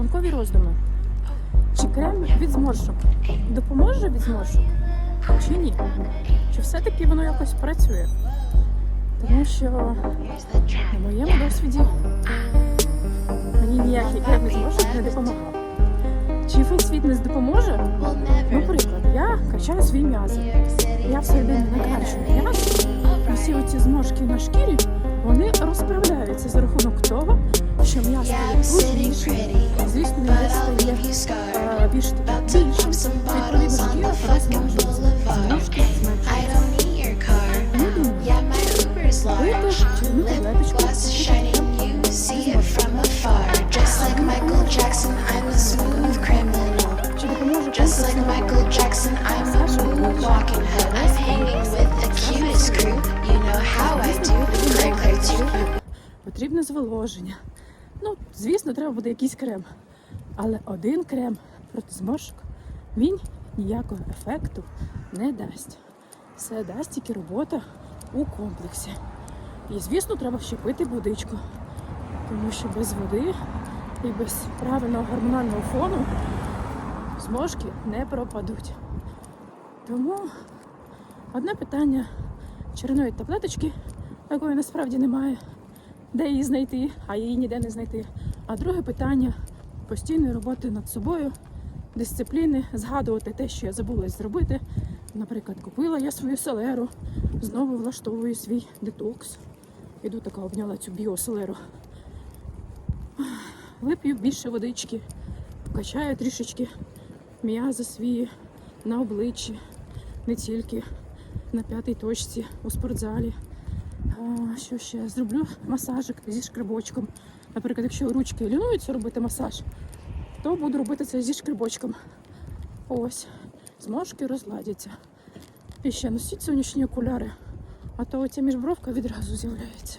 ранкові роздуми. Чи крем від зморшок допоможе від зморшок? Чи ні? Чи все-таки воно якось працює? Тому що на моєму досвіді мені ніякий крем від зморшок не допомагав. Чи не допоможе? Ну, приклад, я качаю свої м'язи. Я все день накачую м'яз, і всі оці зморшки на шкірі вони розправляються за рахунок того, що стає пружнішим, і, чи too. потрібне зволоження. Ну, звісно, треба буде якийсь крем. Але один крем проти зморшок він ніякого ефекту не дасть. Все дасть тільки робота у комплексі. І, звісно, треба ще пити водичку. Тому що без води і без правильного гормонального фону зморшки не пропадуть. Тому одне питання черної таблеточки, якої насправді немає, де її знайти, а її ніде не знайти. А друге питання постійної роботи над собою, дисципліни, згадувати те, що я забулась зробити. Наприклад, купила я свою селеру, знову влаштовую свій детокс. Іду така обняла цю біоселеру. Вип'ю більше водички, покачаю трішечки м'язи свої на обличчі, не тільки на п'ятій точці у спортзалі. А, що ще? Зроблю масажик зі шкребочком. Наприклад, якщо ручки лінуються робити масаж, то буду робити це зі шкребочком. Ось, зморшки розладяться. І ще носіть сонячні окуляри, а то оця міжбровка відразу з'являється.